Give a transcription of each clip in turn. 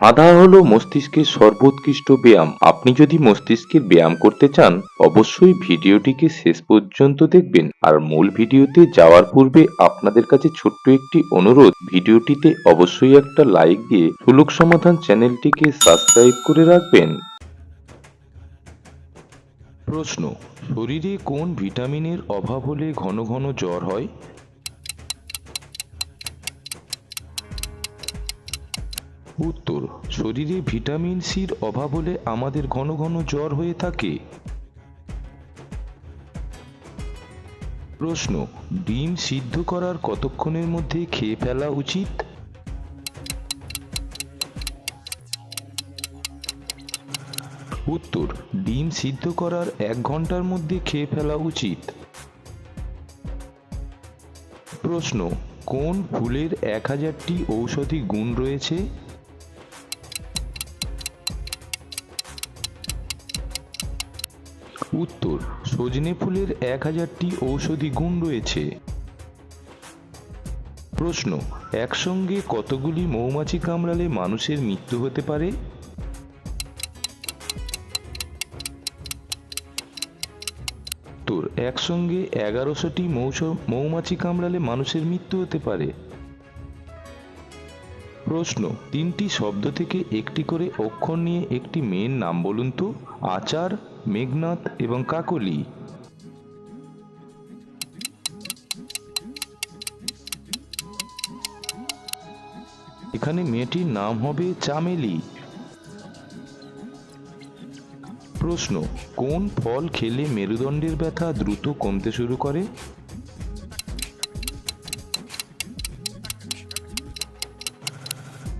ধাঁধা হলো মস্তিষ্কের সর্বোৎকৃষ্ট ব্যায়াম। আপনি যদি মস্তিষ্কের ব্যায়াম করতে চান, অবশ্যই ভিডিওটিকে শেষ পর্যন্ত দেখবেন। আর মূল ভিডিওতে যাওয়ার পূর্বে আপনাদের কাছে ছোট্ট একটি অনুরোধ, ভিডিওটিতে অবশ্যই একটা লাইক দিয়ে সুলুক সমাধান চ্যানেলটিকে সাবস্ক্রাইব করে রাখবেন। প্রশ্ন, শরীরে কোন ভিটামিনের অভাব হলে ঘন ঘন জ্বর হয়? উত্তর, শরীরে ভিটামিন সির অভাব হলে আমাদের ঘন ঘন জ্বর হয়ে থাকে। প্রশ্ন, ডিম সিদ্ধ করার কতক্ষণের মধ্যে খেয়ে ফেলা উচিত? উত্তর, ডিম সিদ্ধ করার এক ঘণ্টার মধ্যে খেয়ে ফেলা উচিত। প্রশ্ন, কোন ফুলের এক হাজারটি ঔষধি গুণ রয়েছে? উত্তর, সজনে ফুলের এক হাজারটি ঔষধি গুণ রয়েছে। প্রশ্ন, একসঙ্গে কতগুলি মৌমাছি কামড়ালে মানুষের মৃত্যু হতে পারে? উত্তর, একসঙ্গে এগারোশোটি মৌস মৌমাছি কামড়ালে মানুষের মৃত্যু হতে পারে। প্রশ্ন, তিনটি শব্দ থেকে একটি করে অক্ষর নিয়ে একটি মেয়ের নাম বলুন তো? আচার মেঘনাথ এবং কাকলি। এখানে মেয়েটির নাম হবে চামেলি। প্রশ্ন, কোন ফল খেলে মেরুদণ্ডের ব্যথা দ্রুত কমতে শুরু করে?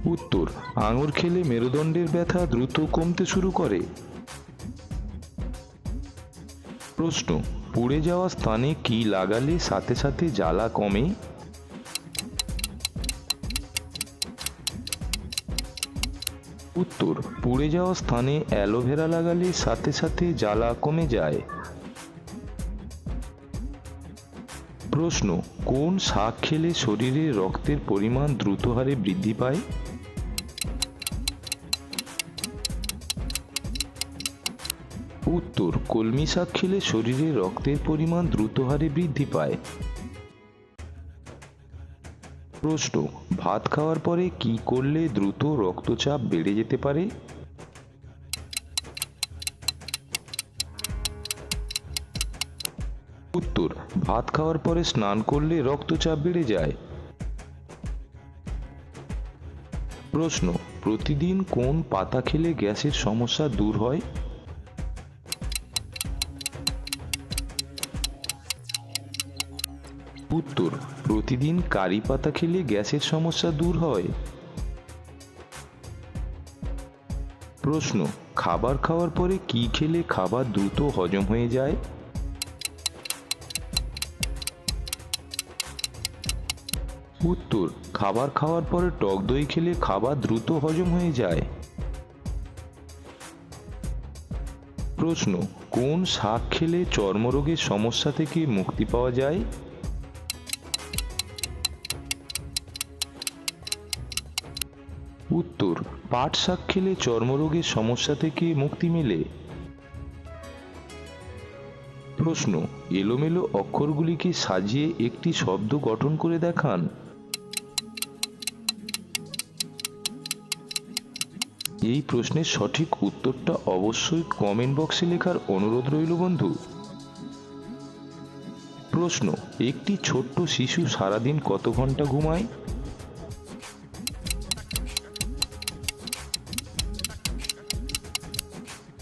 উত্তর, আঙুর খেলে মেরুদণ্ডের ব্যথা দ্রুত কমতে শুরু করে। প্রশ্ন, পুড়ে যাওয়া স্থানে কি লাগালে সাথে সাথে জ্বালা কমে? উত্তর, পুড়ে যাওয়া স্থানে অ্যালোভেরা লাগালে সাথে সাথে জ্বালা কমে যায়। প্রশ্ন, কোন শাক খেলে শরীরে রক্তের পরিমাণ দ্রুত হারে বৃদ্ধি পায়? উত্তর, কলমি শাক খেলে শরীরে রক্তের পরিমাণ দ্রুত হারে বৃদ্ধি পায়। প্রশ্ন, ভাত খাওয়ার পরে কি করলে দ্রুত রক্তচাপ বেড়ে যেতে পারে? উত্তর, ভাত খাওয়ার পরে স্নান করলে রক্তচাপ বেড়ে যায়। প্রশ্ন, প্রতিদিন কোন পাতা খেলে গ্যাসের সমস্যা দূর হয়? উত্তর, প্রতিদিন কারি পাতা খেলে গ্যাসের সমস্যা দূর হয়। প্রশ্ন, খাবার খাওয়ার পরে কি খেলে খাবার দ্রুত হজম হয়ে যায়? উত্তর, খাবার খাওয়ার পরে টক দই খেলে খাবার দ্রুত হজম হয়ে যায়। প্রশ্ন, কোন শাক খেলে চর্মরোগের সমস্যা থেকে মুক্তি পাওয়া যায়? উত্তর, পাট শাক খেলে চর্মরোগের সমস্যা থেকে মুক্তি মেলে। প্রশ্ন, এলোমেলো অক্ষরগুলিকে সাজিয়ে একটি শব্দ গঠন করে দেখান। এই প্রশ্নের সঠিক উত্তরটা অবশ্যই কমেন্ট বক্সে লেখার অনুরোধ রইল বন্ধু। প্রশ্ন, একটি ছোট্ট শিশু সারাদিন কত ঘণ্টা ঘুমায়?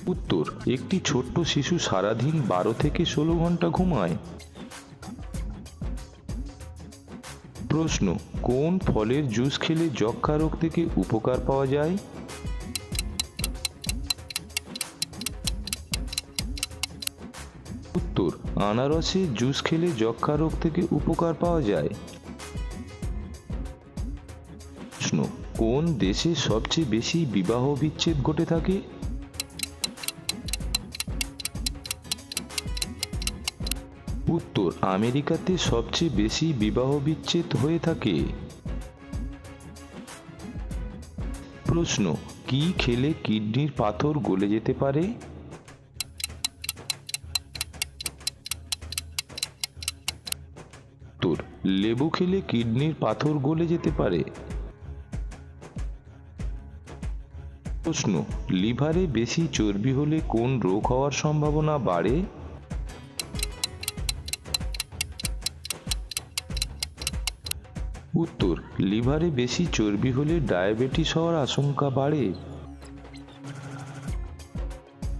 উত্তর, একটি ছোট্ট শিশু সারাদিন বারো থেকে ষোলো ঘণ্টা ঘুমায়। প্রশ্ন, কোন ফলের জুস খেলে যক্ষা রোগ থেকে উপকার পাওয়া যায়? উত্তর, আনারসে জুস খেলে যক্ষা রোগ থেকে উপকার পাওয়া যায়। প্রশ্ন, কোন দেশে সবচেয়ে বেশি বিবাহ বিচ্ছেদ ঘটে থাকে? উত্তর, আমেরিকাতে সবচেয়ে বেশি বিবাহ বিচ্ছেদ হয়ে থাকে। প্রশ্ন, কি খেলে কিডনির পাথর গলে যেতে পারে? উত্তর, লেবু খেলে কিডনির পাথর গলে যেতে পারে। প্রশ্ন, লিভারে বেশি চর্বি হলে কোন রোগ হওয়ার সম্ভাবনা বাড়ে? উত্তর, লিভারে বেশি চর্বি হলে ডায়াবেটিস হওয়ার আশঙ্কা বাড়ে।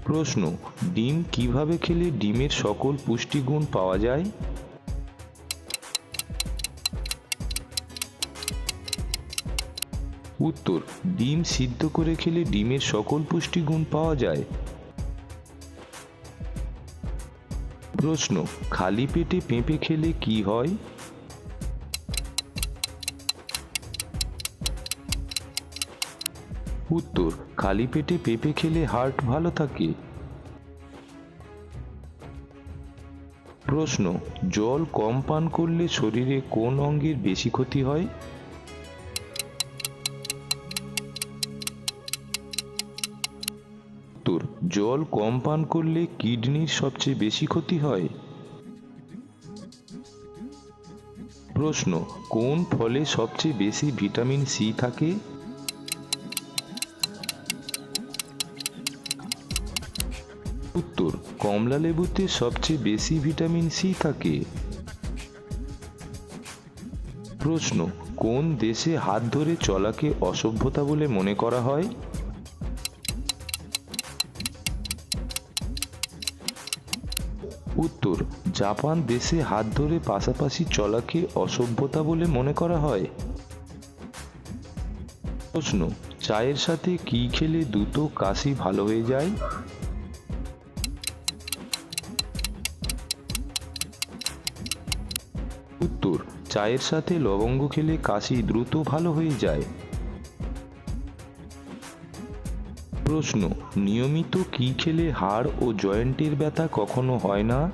প্রশ্ন, ডিম কীভাবে খেলে ডিমের সকল পুষ্টিগুণ পাওয়া যায়? উত্তর, ডিম সিদ্ধ করে খেলে ডিমের সকল পুষ্টিগুণ পাওয়া যায়। প্রশ্ন, খালি পেটে পেঁপে খেলে কি হয়? উত্তর, খালি পেটে পেঁপে খেলে হার্ট ভালো থাকে। প্রশ্ন, জল কম পান করলে শরীরে কোন অঙ্গের বেশি ক্ষতি হয়? উত্তর, জল কম পান করলে কিডনির সবচেয়ে বেশি ক্ষতি হয়। প্রশ্ন, কোন ফলে সবচেয়ে বেশি ভিটামিন সি থাকে? কমলা লেবুতে সবচেয়ে বেশি ভিটামিন সি থাকে? প্রশ্ন, কোন দেশে হাত ধরে চলাকে অসভ্যতা বলে মনে করা হয়? উত্তর, জাপান দেশে হাত ধরে পাশাপাশি চলাকে অসভ্যতা বলে মনে করা হয়। প্রশ্ন, চায়ের সাথে কি খেলে দ্রুত কাশি ভালো হয়ে যায়? উত্তর, চায়ের সাথে লবঙ্গ খেলে কাশি দ্রুত ভালো হয়ে যায়। প্রশ্ন, নিয়মিত কি খেলে হাড় ও জয়েন্টের ব্যথা কখনো হয় না?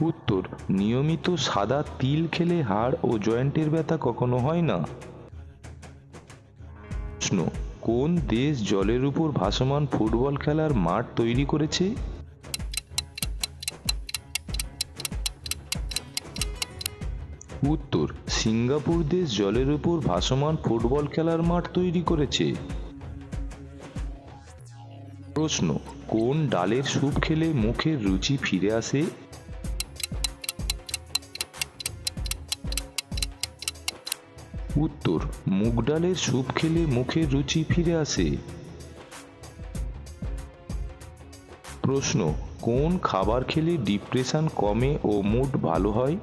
উত্তর, নিয়মিত সাদা তিল খেলে হাড় ও জয়েন্টের ব্যথা কখনো হয় না? প্রশ্ন কোন দেশ জলের উপর ভাসমান ফুটবল খেলার মাঠ তৈরি করেছে? উত্তর, সিঙ্গাপুর দেশ জলের উপর ভাসমান ফুটবল খেলার মাঠ তৈরি করেছে। প্রশ্ন, কোন ডালের স্যুপ খেলে মুখের রুচি ফিরে আসে? উত্তর, মুগ ডালের স্যুপ খেলে মুখের রুচি ফিরে আসে। প্রশ্ন, কোন খাবার খেলে ডিপ্রেশন কমে ও মুড ভালো হয়?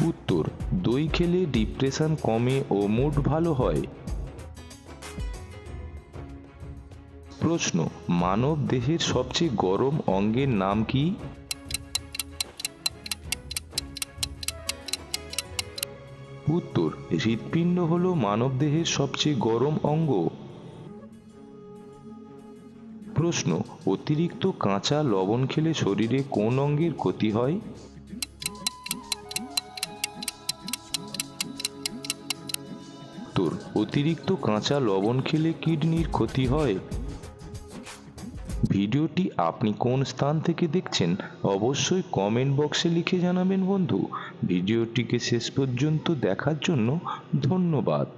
উত্তর, দই খেলে ডিপ্রেশন কমে ও মুড ভালো হয়। প্রশ্ন, মানব দেহের সবচেয়ে গরম অঙ্গের নাম কি? উত্তর, হৃৎপিণ্ড হল মানবদেহের সবচেয়ে গরম অঙ্গ। প্রশ্ন, অতিরিক্ত কাঁচা লবণ খেলে শরীরে কোন অঙ্গের ক্ষতি হয়? উত্তর, অতিরিক্ত কাঁচা লবণ খেলে কিডনির ক্ষতি হয়। ভিডিওটি আপনি কোন স্থান থেকে দেখছেন, অবশ্যই কমেন্ট বক্সে লিখে জানাবেন বন্ধু। ভিডিওটিকে শেষ পর্যন্ত দেখার জন্য ধন্যবাদ।